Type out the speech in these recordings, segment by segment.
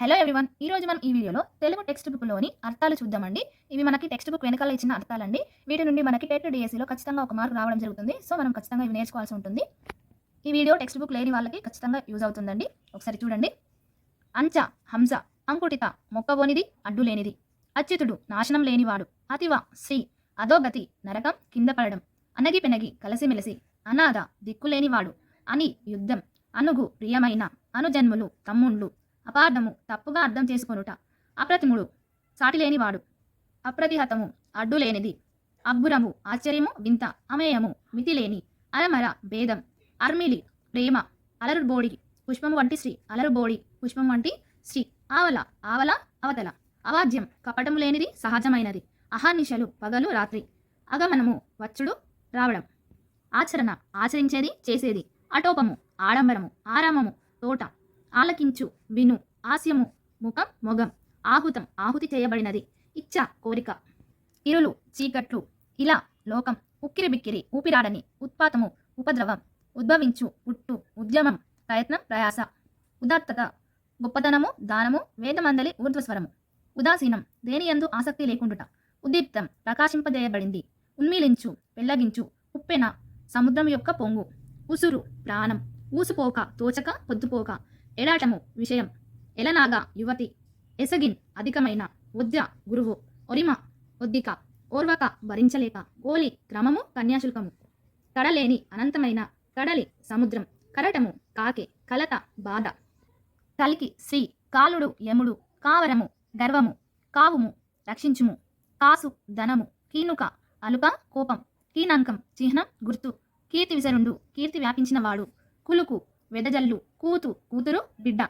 Hello everyone ఈ రోజు మనం ఈ వీడియోలో తెలుగు టెక్స్ట్ బుక్లోని అర్థాలు చూద్దామండి. ఇవి మనకి టెక్స్ట్ బుక్ వెనకాల ఇచ్చిన అర్థాలండి. వీటి నుండి మనకి టెట్ డిఎస్సిలో ఖచ్చితంగా ఒక మార్క్ రావడం జరుగుతుంది. సో మనం ఖచ్చితంగా ఇవి నేర్చుకోవాల్సి ఉంటుంది. ఈ వీడియో టెక్స్ట్ బుక్ లేని వాళ్ళకి ఖచ్చితంగా యూజ్ అవుతుందండి. ఒకసారి చూడండి. అంచ హంస అంకుటిత మొక్కబోనిది అడ్డు లేనిది అచ్యుతుడు నాశనం లేనివాడు. అతివ శ్రీ. అధోగతి నరకం కింద పడడం. అనగి పెనగి కలిసిమెలిసి. అనాథ దిక్కులేనివాడు. అని యుద్ధం. అనుగు ప్రియమైన. అనుజన్ములు తమ్ముళ్ళు. అపార్థము తప్పుగా అర్థం చేసుకొనుట. అప్రతిముడు సాటిలేనివాడు. అప్రతిహతము అడ్డు లేనిది అబ్బురము ఆశ్చర్యము వింత. అమేయము మితిలేని. అలమర భేదం. అర్మిలి ప్రేమ. అలరుబోడి పుష్పము వంటి శ్రీ అలరుబోడి పుష్పం వంటి శ్రీ ఆవల ఆవల అవతల. అవాద్యం కపటము లేనిది సహజమైనది. అహానిశలు పగలు రాత్రి. అగమనము వచ్చుడు రావడం. ఆచరణ ఆచరించేది చేసేది. అటోపము ఆడంబరము. ఆరామము తోట. ఆలకించు విను ఆస్యము ముఖం మొగం ఆహుతం ఆహుతి చేయబడినది. ఇచ్చ కోరిక. ఇరులు చీకట్లు. ఇలా లోకం ఉక్కిరి బిక్కిరి ఊపిరాడని ఉత్పాతము ఉపద్రవం. ఉద్భవించు పుట్టు ఉద్యమం ప్రయత్నం ప్రయాస. ఉదాత్తత గొప్పతనము దానము వేదమందలి ఊర్ధ్వస్వరము. ఉదాసీనం దేనియందు ఆసక్తి లేకుండుట. ఉద్దీప్తం ప్రకాశింపజేయబడింది. ఉన్మీలించు పెళ్ళగించు ఉప్పెన సముద్రం యొక్క పొంగు. ఉసురు ప్రాణం. ఊసుపోక తోచక పొద్దుపోక. ఎడాటము విషయం. ఎలనాగా యువతి. ఎసగిన్ అధికమైన ఉద్య గురువు. ఒరిమ ఒద్దిక ఓర్వక భరించలేక. ఓలి క్రమము కన్యాశుల్కము. కడలేని అనంతమైన కడలి సముద్రం. కరటము కాకి కలత బాధ. కలికి శ్రీ కాలుడు యముడు. కావరము గర్వము. కావుము రక్షించుము. కాసు ధనము. కీనుక అలుక కోపం. కీనాంకం చిహ్నం గుర్తు. కీర్తి విసరుండు. కీర్తి వ్యాపించినవాడు కులుకు వెదజల్లు కూతు కూతురు బిడ్డ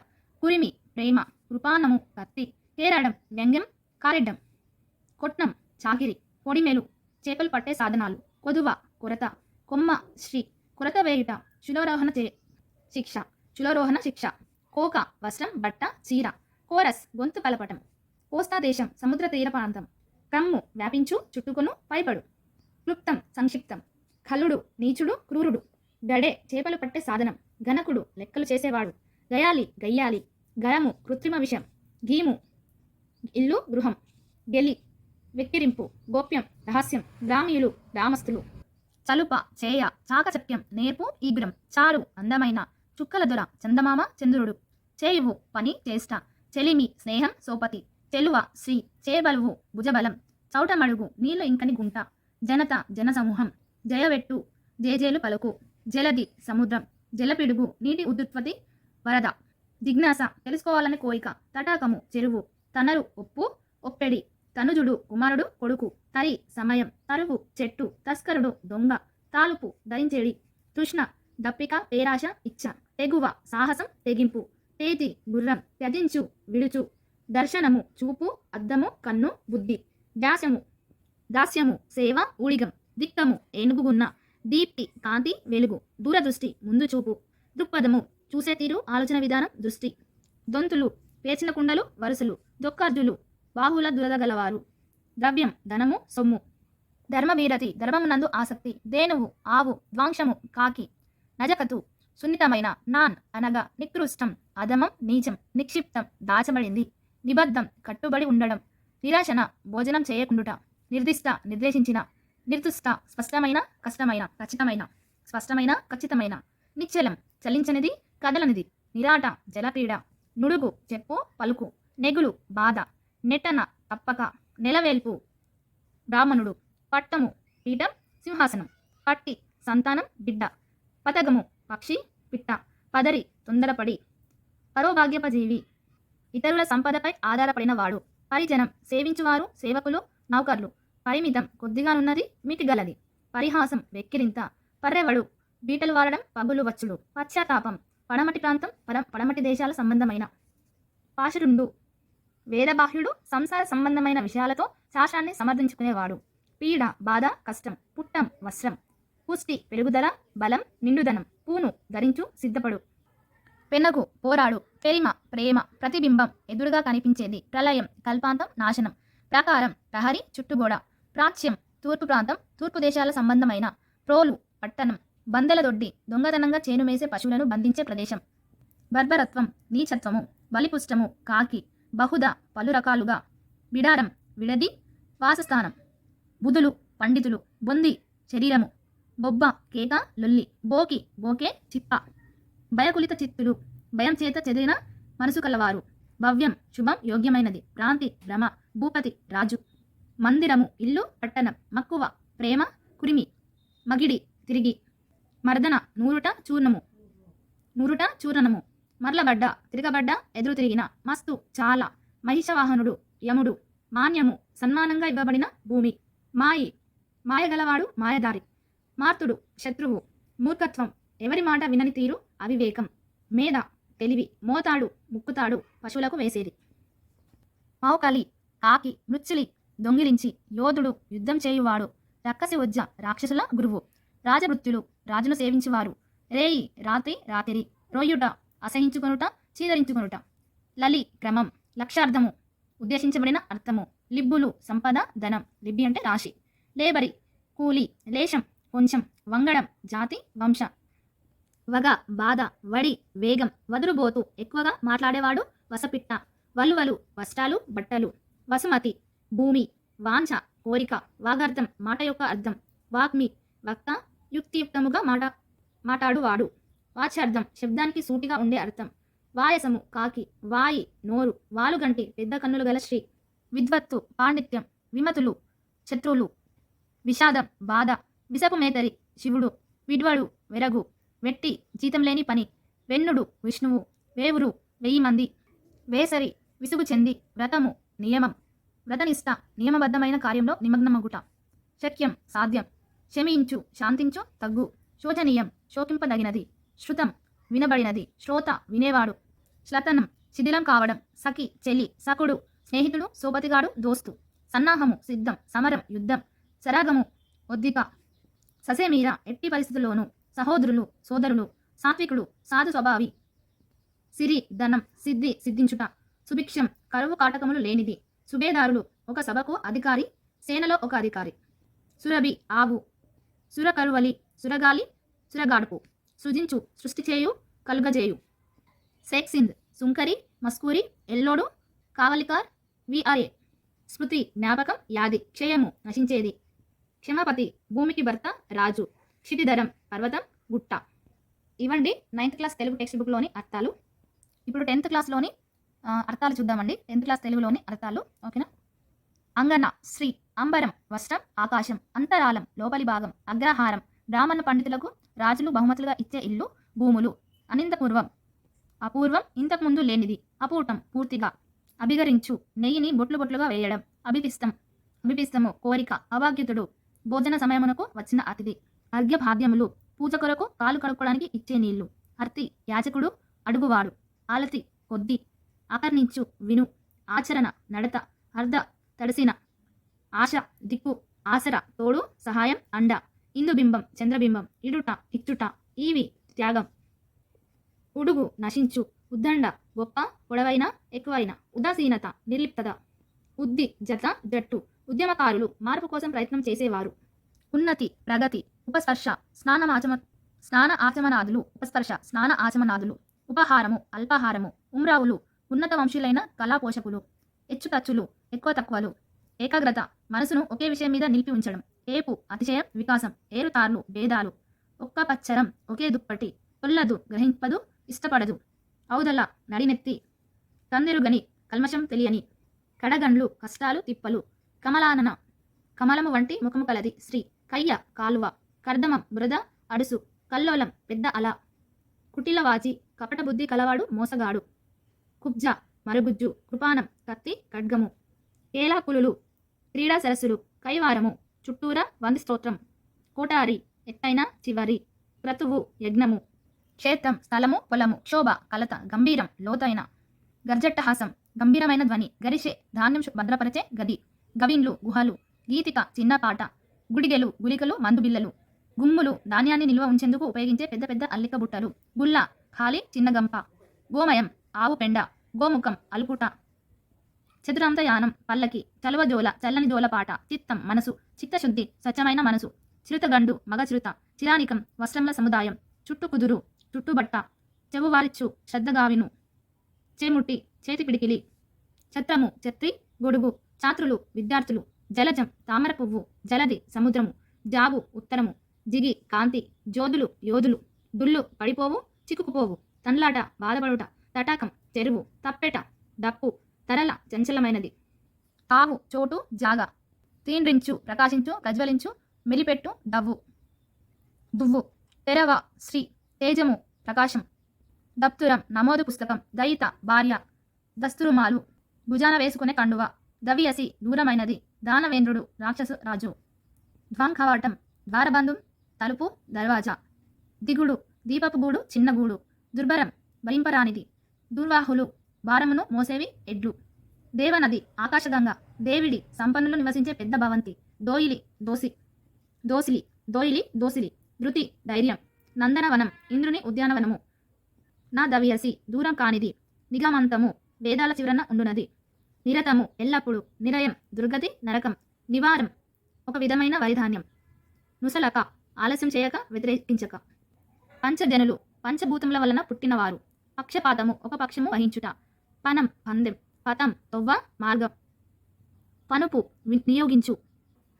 కురిమి ప్రేమ కృపానము కత్తి కేరడం వ్యంగ్యం కారెడ్డం కొట్నం చాకిరి పొడిమెలు చేపలు పట్టే సాధనాలు కొదువ కొరత కొమ్మ శ్రీ కొరత వేయుట శిలోరోహణ చే శిక్ష శిలోరోహణ శిక్ష కోక వస్త్రం బట్ట చీర కోరస్ గొంతు కలపటం కోస్తా దేశం సముద్ర తీర ప్రాంతం క్రమ్ము వ్యాపించు చుట్టుకొను పైబడు క్లుప్తం సంక్షిప్తం కల్లుడు నీచుడు క్రూరుడు గడే చేపలు పట్టే సాధనం గణకుడు లెక్కలు చేసేవాడు. గయాలి గయ్యాలి గయము కృత్రిమ విషయం గీము ఇల్లు గృహం గెలి వెక్కిరింపు గోప్యం రహస్యం గ్రామీయులు గ్రామస్తులు చలుప చేయ చాకచక్యం నేర్పు ఈగ్రం చారు అందమైన చుక్కల దొర చందమామ చంద్రుడు. చేయువు పని చేష్ట చెలిమి స్నేహం సోపతి. చెలువ శ్రీ చేబలువు భుజబలం. చౌటమడుగు నీళ్ళు ఇంకని గుంట. జనత జనసమూహం. జయవెట్టు జేజేలు పలుకు. జలది సముద్రం. జలపిడుగు నీటి ఉదుత్పత్తి వరద జిజ్ఞాస తెలుసుకోవాలని కోరిక తటాకము చెరువు తనరు ఒప్పు ఒప్పెడి తనుజుడు కుమారుడు కొడుకు తరి సమయం తరువు చెట్టు తస్కరుడు దొంగ తాలుపు ధరించేడి తృష్ణ దప్పిక పేరాశ ఇచ్చ తెగువ సాహసం తెగింపు తేతి గుర్రం త్యజించు విడుచు దర్శనము చూపు అద్దము కన్ను బుద్ధి దాస్యము దాస్యము సేవ ఊడిగం దిక్కము ఏనుగుగున్న దీప్తి కాంతి వెలుగు. దూరదృష్టి ముందు చూపు. దృక్పథము చూసే తీరు ఆలోచన విధానం దృష్టి. దొంతులు పేర్చిన కుండలు వరుసలు. దొక్కర్జులు బాహుల దురద గలవారు ద్రవ్యం ధనము సొమ్ము. ధర్మవీరతి ధర్మమునందు ఆసక్తి. దేనువు ఆవు ద్వాంశము కాకి. నజకతు సున్నితమైన నాన్ అనగా నికృష్టం అధమం నీచం నిక్షిప్తం దాచబడింది. నిబద్ధం కట్టుబడి ఉండడం. నిరాశన భోజనం చేయకుండుట. నిర్దిష్ట నిర్దేశించిన నిర్దుష్ట స్పష్టమైన కష్టమైన ఖచ్చితమైన స్పష్టమైన ఖచ్చితమైన. నిశ్చలం చలించనిది కదలనిది నిరాట జలక్రీడ నుడుగు చెప్పు పలుకు నెగులు బాధ నెట్టన తప్పక నెలవేల్పు బ్రాహ్మణుడు పట్టము పీఠం సింహాసనం పట్టి సంతానం బిడ్డ పతగము పక్షి పిట్ట పదరి తొందరపడి పరోభాగ్యపజీవి ఇతరుల సంపదపై ఆధారపడిన వాడు పరిజనం సేవించువారు సేవకులు నౌకర్లు పరిమితం కొద్దిగానున్నది మితిగలది. పరిహాసం వెక్కిరింత. పర్రెవడు? బీటలు వారడం పగులు వచ్చుడు పశ్చాత్తాపం. పడమటి ప్రాంతం పర పడమటి దేశాల సంబంధమైన. పాశరుండు. వేదబాహ్యుడు సంసార సంబంధమైన విషయాలతో శాస్త్రాన్ని సమర్థించుకునేవాడు. పీడ బాధ కష్టం పుట్టం వస్త్రం. పుష్టి పెరుగుదల బలం నిండుదనం. పూను ధరించు సిద్ధపడు. పెనగు పోరాడు. పెరిమ ప్రేమ ప్రతిబింబం ఎదురుగా కనిపించేది. ప్రళయం కల్పాంతం నాశనం. ప్రకారం ప్రహరి చుట్టుగోడ. ప్రాచ్యం తూర్పు ప్రాంతం తూర్పు దేశాల సంబంధమైన ప్రోలు పట్టణం బందెల దొడ్డి దొంగతనంగా చేనుమేసే పశువులను బంధించే ప్రదేశం. బర్బరత్వం నీచత్వము బలిపుష్టము కాకి బహుద పలు రకాలుగా బిడారం విడది వాసస్థానం బుధులు పండితులు బొంది శరీరము బొబ్బ కేక లొల్లి బోకి బోకే చిప్ప. భయకులిత చిత్తులు భయం చేత చెదిరిన మనసు కలవారు. భవ్యం శుభం యోగ్యమైనది. భ్రాంతి భ్రమ భూపతి రాజు. మందిరము ఇల్లు పట్టణం మక్కువ ప్రేమ కురిమి మగిడి తిరిగి మర్దన నూరుట చూర్ణము నూరుట చూర్ణము మర్లబడ్డ తిరగబడ్డ ఎదురు తిరిగిన మస్తు చాలా మహిషవాహనుడు యముడు మాన్యము సన్మానంగా ఇవ్వబడిన భూమి మాయి మాయగలవాడు మాయదారి మార్తుడు శత్రువు మూర్ఖత్వం ఎవరి మాట వినని తీరు అవివేకం మేధ తెలివి మోతాడు ముక్కుతాడు పశువులకు వేసేది. పావుకలి కాకి మృత్యులి దొంగిలించి యోధుడు యుద్ధం చేయువాడు. రక్కసి వజ్జ రాక్షసుల గురువు. రాజవృత్తులు రాజును సేవించువారు. రేయి రాత్రి రాతిరి. రోయుట అసహించుకొనుట చీదరించుకొనుట. లలి క్రమం. లక్ష్యార్థము. ఉద్దేశించబడిన అర్థము. లిబ్బులు సంపద ధనం. లిబ్బి అంటే రాశి. లేబరి. కూలి. లేశం. కొంచెం. వంగడం. జాతి. వంశ. వగ. బాధ. వడి. వేగం. వదులుబోతు ఎక్కువగా మాట్లాడేవాడు వసపిట్ట. వలువలు వస్త్రాలు బట్టలు. వసుమతి. భూమి వాంఛ కోరిక వాగార్థం మాట యొక్క అర్థం వాగ్మి వక్త యుక్తియుక్తముగా మాట మాట్లాడువాడు వాచ్యార్థం శబ్దానికి సూటిగా ఉండే అర్థం. వాయసము కాకి వాయి నోరు వాలుగంటి పెద్ద కన్నులు గల శ్రీ విద్వత్తు పాండిత్యం విమతులు శత్రువులు. విషాదం బాధ విసపు మేతరి శివుడు విడ్వడు వెరగు వెట్టి జీతం లేని పని వెన్నుడు విష్ణువు వేవురు వెయ్యి మంది. వేసరి విసుగు చెంది వ్రతము నియమం. వ్రతనిష్ట నియమబద్ధమైన కార్యంలో నిమగ్నమగుట. శక్యం సాధ్యం. క్షమించు శాంతించు తగ్గు. శోచనీయం శోకింపదగినది. శృతం వినబడినది. శ్రోత వినేవాడు. శ్లతనం శిథిలం కావడం. సఖి చెలి సకుడు. స్నేహితుడు సోపతిగాడు దోస్తు. సన్నాహము సిద్ధం. సమరం యుద్ధం. సరాగము ఒద్దిక ససేమీర ఎట్టి పరిస్థితుల్లోనూ. సహోదరులు సోదరులు. సాత్వికుడు సాధు స్వభావి. సిరి ధనం సిద్ధి సిద్ధించుట. సుభిక్షం కరువు కాటకములు లేనిది. సుబేదారులు ఒక సభకు అధికారి సేనలో ఒక అధికారి. సురభి ఆవు. సురకరువలి సురగాలి సురగాడుపు. సృజించు సృష్టి చేయు కలుగజేయు సేక్సింద్ సుంకరి మస్కూరి ఎల్లోడు కావలికార్ విఆర్ఏ స్మృతి జ్ఞాపకం యాది క్షయము నశించేది. క్షమపతి భూమికి భర్త రాజు. క్షితిధరం పర్వతం గుట్ట. ఇవండి నైన్త్ క్లాస్ తెలుగు టెక్స్ట్ బుక్లోని అర్థాలు. ఇప్పుడు టెన్త్ క్లాస్లోని అర్థాలు చూద్దామండి. టెన్త్ క్లాస్ తెలుగులోని అర్థాలు ఓకేనా? అంగన శ్రీ అంబరం వస్త్రం ఆకాశం అంతరాలం లోపలి భాగం అగ్రహారం బ్రాహ్మణ పండితులకు రాజులు బహుమతులుగా ఇచ్చే ఇల్లు భూములు అనింతపూర్వం అపూర్వం ఇంతకుముందు లేనిది అపూటం పూర్తిగా అభిగరించు నెయ్యిని బొట్లు బొట్లుగా వేయడం అభిపిస్తం అభిపిస్తము కోరిక అభాగ్యుతుడు భోజన సమయమునకు వచ్చిన అతిథి అర్ఘ్యభాగ్యములు పూజ కొరకు కాలు కడుక్కోవడానికి ఇచ్చే నీళ్ళు అర్తి యాచకుడు అడుగువాడు ఆలతి కొద్ది ఆకర్ణించు విను. ఆచరణ నడత అర్ధ తడిసిన ఆశ దిక్కు ఆసర తోడు సహాయం అండ ఇందుబింబం చంద్రబింబం ఇడుట ఇచ్చుట ఈవి త్యాగం. ఉడుగు నశించు ఉద్దండ గొప్ప పొడవైన ఎక్కువైన ఉదాసీనత నిర్లిప్తత ఉద్ది జత జట్టు ఉద్యమకారులు మార్పు కోసం ప్రయత్నం చేసేవారు. ఉన్నతి ప్రగతి ఉపస్పర్శ స్నానమాచమ స్నాన ఆచమనాదులు ఉపస్పర్శ స్నాన ఆచమనాదులు ఉపహారము అల్పాహారము ఉమ్రావులు ఉన్నత వంశులైన కళా పోషకులు హెచ్చుతచ్చులు ఎక్కువ తక్కువలు ఏకాగ్రత మనసును ఒకే విషయం మీద నిలిపి ఉంచడం ఏపు అతిశయం వికాసం ఏరుతార్లు భేదాలు ఒక్క పచ్చరం ఒకే దుప్పటి కొల్లదు గ్రహింపదు ఇష్టపడదు ఔదల నడినెత్తి కందెరుగని కల్మషం తెలియని కడగండ్లు కష్టాలు తిప్పలు కమలానన కమలము వంటి ముఖము కలది శ్రీ కయ్య కాలువ కర్దమం బురద అడుసు కల్లోలం పెద్ద అల కుటిలవాచి కపట బుద్ధి కలవాడు మోసగాడు కుబ్జ మరగుజ్జు కృపానం కత్తి ఖడ్గము కేలాకులులు క్రీడా సరస్సులు కైవారము చుట్టూరా వంది స్తోత్రం కోటారి ఎత్తైన చివరి క్రతువు యజ్ఞము క్షేత్రం స్థలము పొలము క్షోభ కలత గంభీరం లోతైన గర్జట్టహాసం గంభీరమైన ధ్వని గరిషే ధాన్యం భద్రపరచే భద్రపరిచే గది గవిన్లు గుహలు గీతిక చిన్న పాట గుడిగెలు గులికలు మందుబిల్లలు గుమ్ములు ధాన్యాన్ని నిల్వ ఉంచేందుకు ఉపయోగించే పెద్ద పెద్ద అల్లిక బుట్టలు గుల్ల ఖాళీ చిన్న గంప గోమయం ఆవు పెండ గోముఖం అలుపుట. చతురాంతయానం పల్లకి చలువ జోల చల్లని జోలపాట చిత్తం మనసు చిత్తశుద్ధి స్వచ్ఛమైన మనసు. చిరుతగండు మగచిరుత చిరానికం వస్త్రముల సముదాయం చుట్టు కుదురు చుట్టుబట్ట చెవువారిచ్చు శ్రద్ధగావిను చేముట్టి చేతి పిడికిలి. ఛత్రము ఛత్రి గొడుగు ఛాత్రులు విద్యార్థులు జలజం తామర పువ్వు జలది సముద్రము జాబు ఉత్తరము జిగి కాంతి జోదులు యోధులు దుల్లు పడిపోవు చిక్కుకుపోవు తన్లాట బాధపడుట తటాకం చెరువు తప్పెట డప్పు తరల చంచలమైనది. తావు చోటు జాగ. తీండ్రించు ప్రకాశించు ప్రజ్వలించు మెలిపెట్టు డవ్వు దువ్వు తెరవ శ్రీ తేజము ప్రకాశం. దప్తురం నమోదు పుస్తకం దయిత భార్య. దస్తురుమాలు భుజాన వేసుకునే కండువ. దవియసి దూరమైనది. దానవేంద్రుడు రాక్షసు రాజు. ధ్వంకవాటం ద్వారబంధం తలుపు దర్వాజా. దిగుడు దీపపు గూడు చిన్న గూడు. దుర్భరం భరింపరానిది దుర్వాహులు భారమును మోసేవి ఎడ్లు. దేవనది ఆకాశగంగ దేవిడి సంపన్నులు నివసించే పెద్ద భవంతి దోయిలి దోసి దోసిలి దోయిలి దోసిలి ధృతి ధైర్యం నందనవనం ఇంద్రుని ఉద్యానవనము. నా దవియసి దూరం కానిది నిగమంతము వేదాల చివరన ఉండునది. నిరతము ఎల్లప్పుడు నిరయం దుర్గతి నరకం నివారం ఒక విధమైన వైధాన్యం నుసలక ఆలస్యం చేయక వ్యతిరేకించక. పంచజనులు పంచభూతముల వలన పుట్టినవారు. పక్షపాతము ఒక పక్షము వహించుట. పనం పందెం పతం తొవ్వ మార్గం. పనుపు వి- నియోగించు.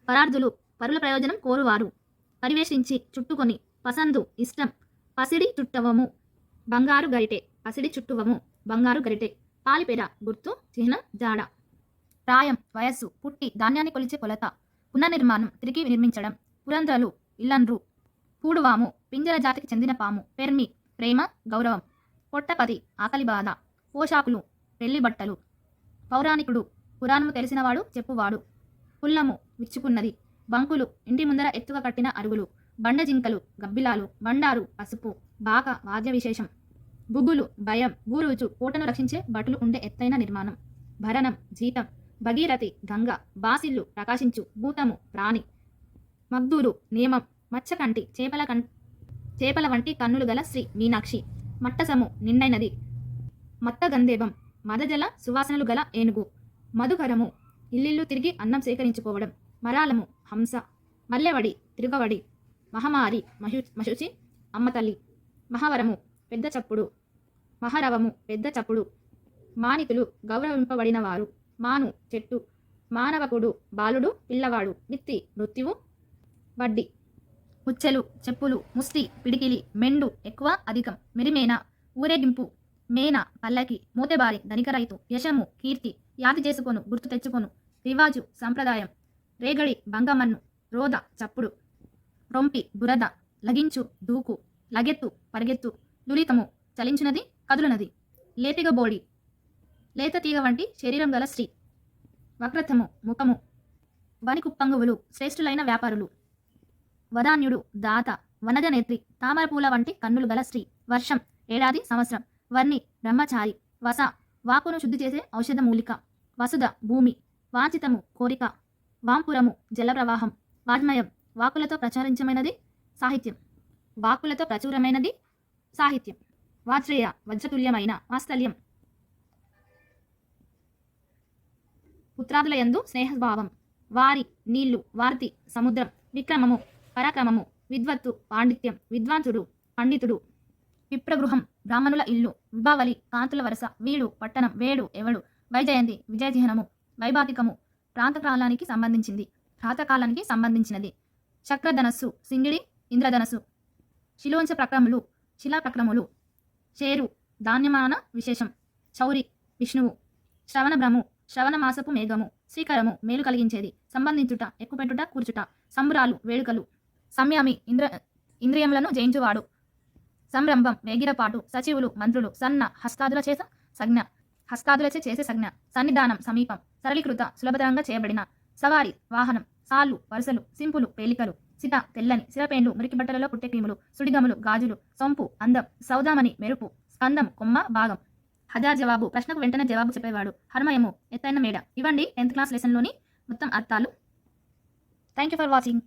పరార్థులు పరుల ప్రయోజనం కోరువారు. పరివేషించి చుట్టుకొని పసందు ఇష్టం పసిడి చుట్టవము. బంగారు గరిటె పసిడి చుట్టువము బంగారు గరిటె. పాలిపెర గుర్తు చిహ్నం జాడ. ప్రాయం వయస్సు పుట్టి ధాన్యాన్ని కొలిచే కొలత. పునర్నిర్మాణం తిరిగి నిర్మించడం. పురంధ్రలు ఇల్లండ్రు. పూడువాము పింజర జాతికి చెందిన పాము. పెర్మి ప్రేమ గౌరవం. పొట్టపది ఆకలి బాధ పోషాకులు పెళ్ళి బట్టలు. పౌరాణికుడు పురాణము తెలిసినవాడు చెప్పువాడు. పుల్లము విచ్చుకున్నది బంకులు ఇంటి ముందర ఎత్తుగా కట్టిన అరుగులు బండ జింకలు గబ్బిలాలు బండారు పసుపు బాక వాద్య విశేషం. బుగ్గులు భయం గూరుచు పూటను రక్షించే బటులు ఉండే ఎత్తైన నిర్మాణం. భరణం జీతం భగీరథి గంగ బాసిల్లు ప్రకాశించు భూతము ప్రాణి. మగ్దూరు నియమం మచ్చకంటి చేపల కం చేపల వంటి కన్నులు గల శ్రీ మీనాక్షి. మట్టసము నిండైనది మత్తగంధేబం మదజల సువాసనలు గల ఏనుగు. మధుకరము ఇల్లిల్లు తిరిగి అన్నం సేకరించుకోవడం. మరాలము హంస. మల్లెవడి తిరుగవడి. మహమారి మహు మశుచి అమ్మతల్లి. మహావరము పెద్ద చప్పుడు. మహరవము పెద్ద చప్పుడు. మానితులు గౌరవింపబడిన వారు మాను చెట్టు. మానవకుడు బాలుడు పిల్లవాడు. మిత్తి మృత్యువు. వడ్డీ. కుచ్చెలు చెప్పులు ముష్టి పిడికిలి మెండు ఎక్కువ అధికం. మెరిమేన ఊరేగింపు మేన పల్లకి మూతెబారి ధనిక రైతు యశము కీర్తి యాది చేసుకొను గుర్తు తెచ్చుకొను రివాజు సంప్రదాయం రేగడి బంగమన్ను రోద చప్పుడు రొంపి బురద లగించు దూకు లగెత్తు పరిగెత్తు లులితము చలించినది కదులునది లేతిగ బోడి లేత తీగ వంటి శరీరం గల స్త్రీ వక్రతము ముఖము వణికుప్పంగువులు శ్రేష్ఠులైన వ్యాపారులు. వదాన్యుడు దాత వనజనేత్రి తామరపూల వంటి కన్నులు గల స్త్రీ వర్షం ఏడాది సంవత్సరం వర్ణి బ్రహ్మచారి వస వాకును శుద్ధి చేసే ఔషధ మూలిక వసుధ భూమి వాంఛితము కోరిక వాంపురము జలప్రవాహం వాజ్మయం వాకులతో ప్రచురించమైనది సాహిత్యం వాకులతో ప్రచురమైనది సాహిత్యం వాజ్రేయ వజ్రతుల్యమైన వాత్సల్యం. పుత్రాదుల యందు స్నేహభావం వారి నీళ్ళు వార్తి సముద్రం విక్రమము పరాక్రమము విద్వత్తు పాండిత్యం విద్వాంసుడు పండితుడు విప్రగృహం బ్రాహ్మణుల ఇల్లు విభావలి కాంతుల వరస వీడు పట్టణం వేడు ఎవడు వైజయంతి విజయచిహ్నము వైభాతికము ప్రాంతకాలానికి సంబంధించింది ప్రాతకాలానికి సంబంధించినది చక్రధనస్సు సింగిడి ఇంద్రధనస్సు శిలోంచ ప్రక్రములు శిలా ప్రక్రములు చేరు ధాన్యమాన విశేషం చౌరి విష్ణువు శ్రవణ భ్రము శ్రవణ మాసపు మేఘము శ్రీకరము మేలు కలిగించేది సంబంధించుట ఎక్కుపెట్టుట కూర్చుట సంబురాలు వేడుకలు సంయామి ఇంద్ర ఇంద్రియములను జయించువాడు. సంరంభం వేగిరపాటు సచివులు మంత్రులు సన్న హస్తాదుల చేత సంజ్ఞ. హస్తాదులచే చేసే సజ్ఞ. సన్నిధానం సమీపం సరళీకృత సులభతరంగా చేయబడిన. సవారి వాహనం సాళ్ళు వరుసలు సింపులు పేలికలు సిత తెల్లని సిరపేండ్లు మురికి బట్టలలో పుట్టే క్రీములు సుడిగములు గాజులు సొంపు అందం సౌదామణి మెరుపు స్కందం కొమ్మ భాగం. హజార్ జవాబు ప్రశ్నకు వెంటనే జవాబు చెప్పేవాడు. హర్మయము ఎత్తైన మేడ. ఇవ్వండి టెన్త్ క్లాస్ లెసన్లోని మొత్తం అర్థాలు. Thank you for watching.